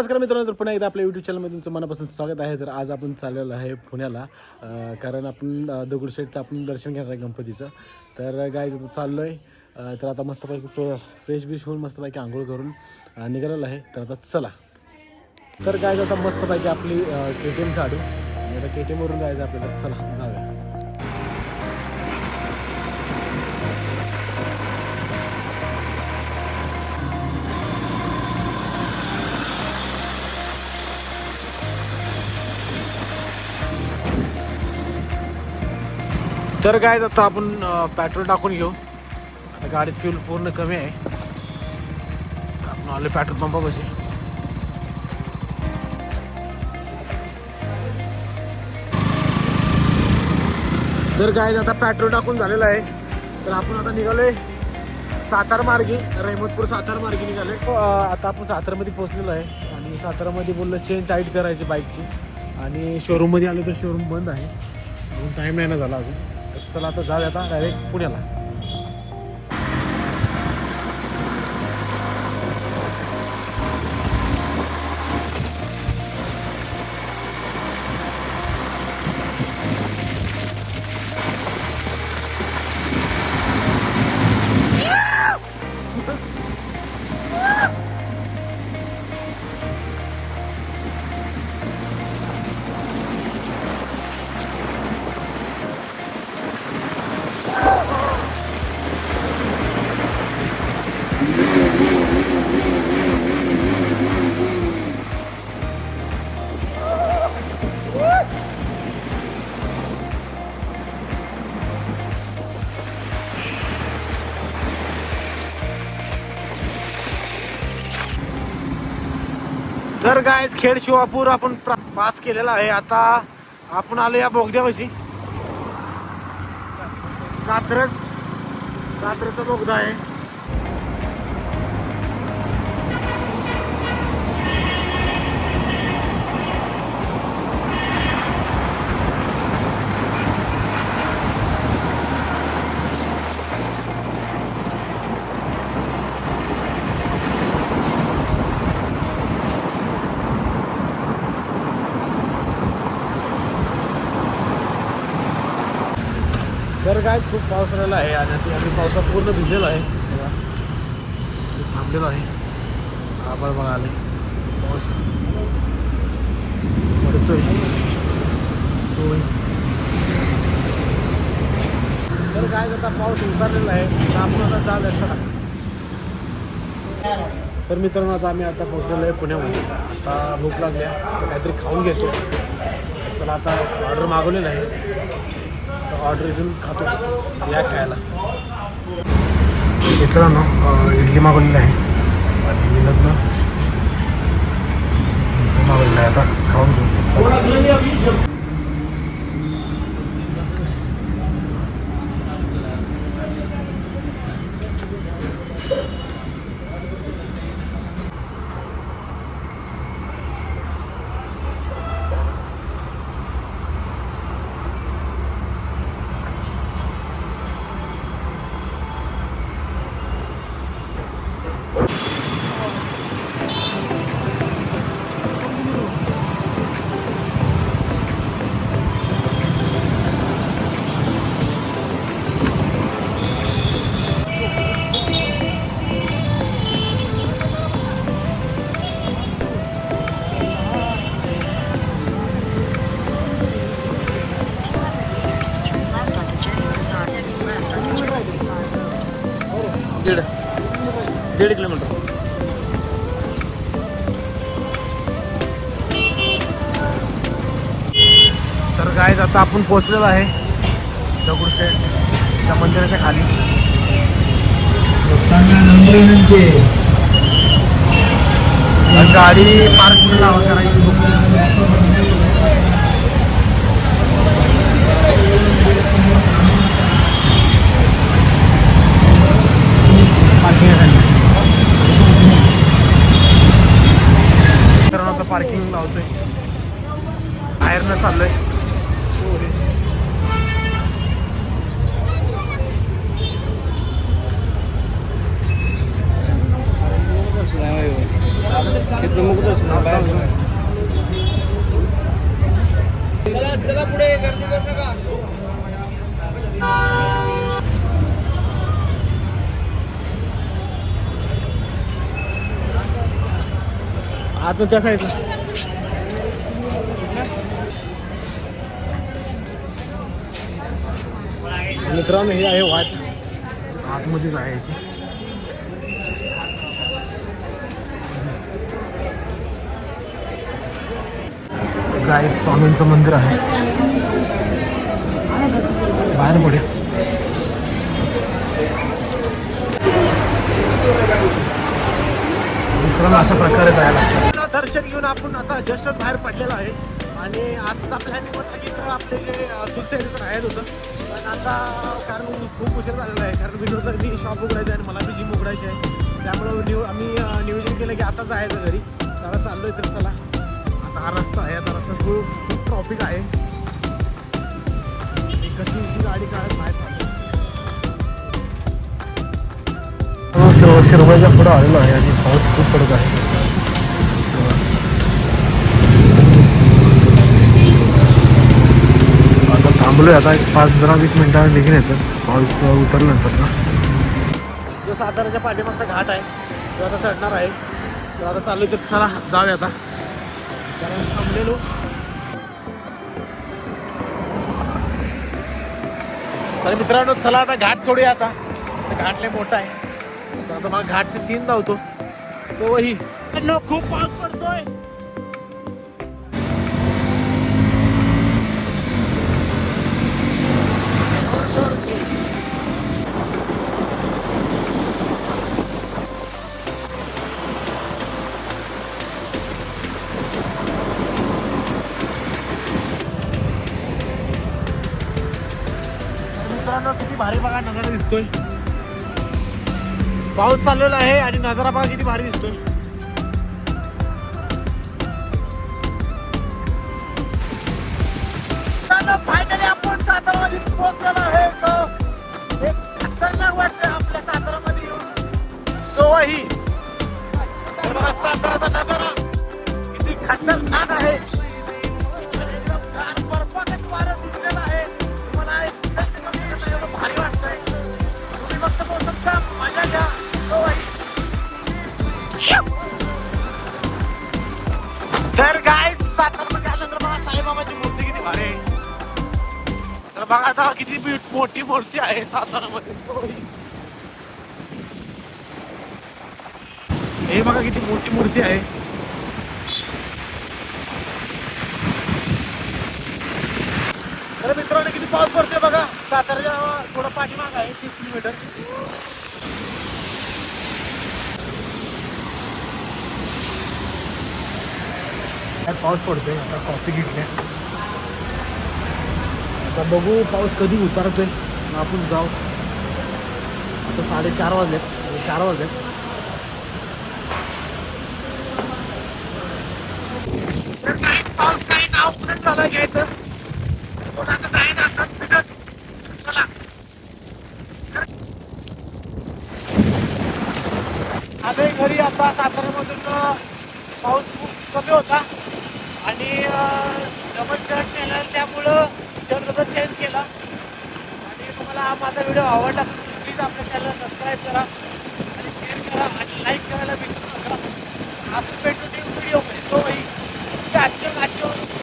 नमस्कार मित्रांनो तर पुन्हा एकदा आपल्या यूट्यूब चॅनलमध्ये तुमचं मनापासून स्वागत आहे. तर आज आपण चाललेलो आहे पुण्याला कारण आपण दगडूशेठचं आपण दर्शन घेणार आहे गणपतीचं. तर गायचं आता चाललो आहे तर आता मस्तपैकी फ्रे फ्रेश बिश होऊन मस्तपैकी आंघोळ करून निघालेलं निघालेलो आहे. तर आता चला. तर गायचं आता मस्तपैकी आपली के टी एम काढू. आणि आता के टी एमवरून जायचं आपल्याला. चला जाऊया. तर काय आता आपण पेट्रोल टाकून घेऊ. आता गाडीत फ्यूल पूर्ण कमी आहे. आपण आलो पेट्रोल पंपापाशी. तर काय आता पेट्रोल टाकून झालेलं आहे. तर आपण आता निघालोय सातारा मार्गे रहमतपूर सातारा मार्गे निघालोय. आता आपण सातारामध्ये पोहोचलेलो आहे. आणि सातारामध्ये बोललं चेन टाईट करायची बाईकची आणि शोरूममध्ये आलो तर शोरूम बंद आहे. अजून टाईम नाही ना झाला अजून. चला आता जाऊया आता डायरेक्ट पुण्याला. तर गायच खेड शिवापूर आपण पास केलेला आहे. आता आपण आलो या बोगद्यापाशी. कात्रज कात्रचा बोगदा आहे. तर कायच खूप पाऊस आलेला आहे आणि ते आम्ही पावसात पूर्ण भिजलेलो आहे. थांबलेलो आहे. आभाळ बघा आले पाऊस पडतोय. सोय तर काय आता पाऊस उतरलेला आहे. आपण आता जाऊया चला. तर मित्रांनो आता आम्ही आता पोहोचलेलो आहे पुण्यामध्ये. आता भूक लागली आहे. आता काहीतरी खाऊन घेतो. चला आता ऑर्डर मागवलेलं आहे. ऑर्डर घेऊन खातो. या खायला. मित्रांनो ना इडली मागवलेली आहे. आणि लग्न मिसळ मागवलेलं आहे. आता खाऊन घेऊन तर चला. काय आता आपण पोचलेलो आहे दगडूशेठच्या मंदिराच्या खाली. गाडी पार्क करायची. हे प्रमुख गर्दी करू नका आता त्या साईडला. मित्रांनो हे आहे वाट. आतमध्येच आहे गाय स्वामींचं मंदिर आहे. बाहेर पडे मित्रांनो अशा प्रकारे जायला लागतं. दर्शन घेऊन आपण आता जस्टच बाहेर पडलेलो आहे. आणि आजचा प्लॅनिंग होता की इथं आपले जे सुलते राहत होतं. पण आता कारण खूप उशीर झालेला आहे. कारण विनोद मी शॉप उघडायचं आहे आणि मला बी जिम उघडायची आहे. त्यामुळं न्यू आम्ही नियोजन केलं की आता जायचं घरी. चला चाललो आहे तर चला. आता हा रस्ता आहे आता रस्ता खूप ट्रॉफिक आहे कशी गाडी काढत बाहेर चाललो. शिर शिरवायच्या पुढं आलेलो आहे आणि पाऊस खूप पडत आहे. आता थांबलोय आता एक पाच पंधरा वीस मिनिटांनी निघून येतं पाऊस उतरल्यानंतर ना. जो साताऱ्याच्या पाठीमागचा घाट आहे तो आता चढणार आहे. तर आता चालू तर चला जाऊया आता. कारण थांबलेलो. तर मित्रांनो चला आता घाट सोडूया आता. तर घाट लय मोठा आहे. आता मला घाटचे सीन नव्हतो सो वही खूप पाऊस पडतोय. मित्रांनो किती भारी बघा नजारा दिसतोय. पाऊस चाललेला आहे आणि नजारा बघा किती भारी दिसतोय. फायनली आपण सातारामध्ये पोहोचलेलो आहे. खतरनाक आपल्या सातारामध्ये येऊन. सो ही तर बघा साताराचा नजारा किती खतरनाक आहे. किती बी- मोठी मूर्ती आहे सातारामध्ये? हे बघा किती मोठी मूर्ती आहे. तर मित्रांनो किती पाऊस पडते बघा. सातारा थोडं पाठीमाग आहे तीस किलोमीटर. काय पाऊस पडतोय आता कॉफी घेतली आता बघू पाऊस कधी उतरतोय. मग आपण जाऊ. आता साडेचार वाजलेत. म्हणजे चार वाजलेत. पाऊस काय नाव कुठे झालं घ्यायचं. कोण आता जायचं असं भिजत? चला. आलोय घरी आता साताऱ्यामधून पाऊस खूप कमी होता. आणि डबल शर्ट नेला त्यामुळं शर्ट डबल चेंज केला आणि तुम्हाला हा माझा व्हिडिओ आवडला प्लीज आपल्या चॅनलला सबस्क्राईब करा आणि शेअर करा आणि लाईक करायला विसरू नका. आपण भेटू